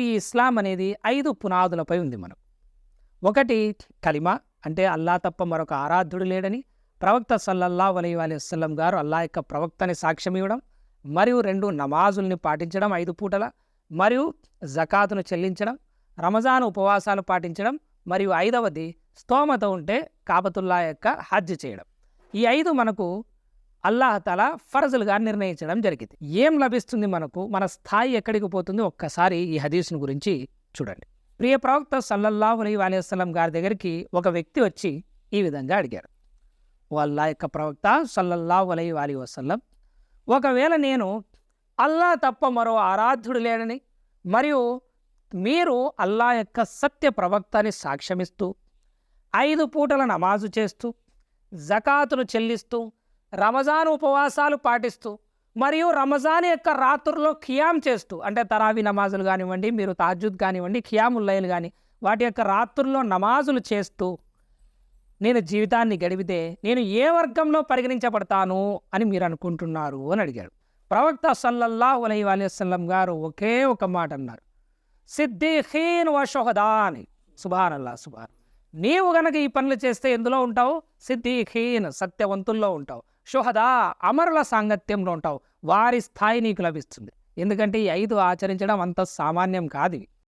ఈ ఇస్లాం అనేది ఐదు పునాదులపై ఉంది మనం ఒకటి కలిమా అంటే అల్లా తప్ప మరొక ఆరాధ్యుడు లేడని ప్రవక్త సల్లల్లా అలై వసల్లం గారు అల్లా యొక్క ప్రవక్తని సాక్ష్యం ఇవ్వడం మరియు రెండు నమాజుల్ని పాటించడం ఐదు పూటల మరియు జకాతును చెల్లించడం రమజాన్ ఉపవాసాలు పాటించడం మరియు ఐదవది స్తోమత ఉంటే కాబతుల్లా యొక్క హజ్ చేయడం. ఈ ఐదు మనకు అల్లాహతల ఫరజులుగా నిర్ణయించడం జరిగింది. ఏం లభిస్తుంది మనకు? మన స్థాయి ఎక్కడికి పోతుంది? ఒక్కసారి ఈ హదీస్ను గురించి చూడండి. ప్రియ ప్రవక్త సల్లల్లాహు అలీ అలైస్లం గారి దగ్గరికి ఒక వ్యక్తి వచ్చి ఈ విధంగా అడిగారు. వాళ్ళ యొక్క ప్రవక్త సల్లల్లాహు అలై అలీ వసల్లం ఒకవేళ నేను అల్లా తప్ప మరో ఆరాధ్యుడు లేడని మరియు మీరు అల్లా యొక్క సత్య ప్రవక్తని సాక్ష్యమిస్తూ ఐదు పూటల నమాజు చేస్తూ జకాతును చెల్లిస్తూ రమజాన్ ఉపవాసాలు పాటిస్తూ మరియు రమజాన్ యొక్క రాత్రుల్లో ఖియాం చేస్తూ అంటే తరావి నమాజులు కానివ్వండి మీరు తాజుద్ కానివ్వండి ఖియాముల్లైలు కానీ వాటి యొక్క రాత్రుల్లో నమాజులు చేస్తూ నేను జీవితాన్ని గడిపితే నేను ఏ వర్గంలో పరిగణించబడతాను అని మీరు అనుకుంటున్నారు అని అడిగాడు. ప్రవక్త సల్లల్లా ఉలై వసల్లం గారు ఒకే ఒక మాట అన్నారు. సిద్దిఖీన్ వ అని సుభాన్ అల్లా సుభాన్. నీవు గనక ఈ పనులు చేస్తే ఎందులో ఉంటావు? సిద్దిఖీన్ సత్యవంతుల్లో ఉంటావు. షుహదా అమరుల సాంగత్యంలో ఉంటావు. వారి స్థాయి నీకు లభిస్తుంది. ఎందుకంటే ఈ ఐదు ఆచరించడం అంత సామాన్యం కాదు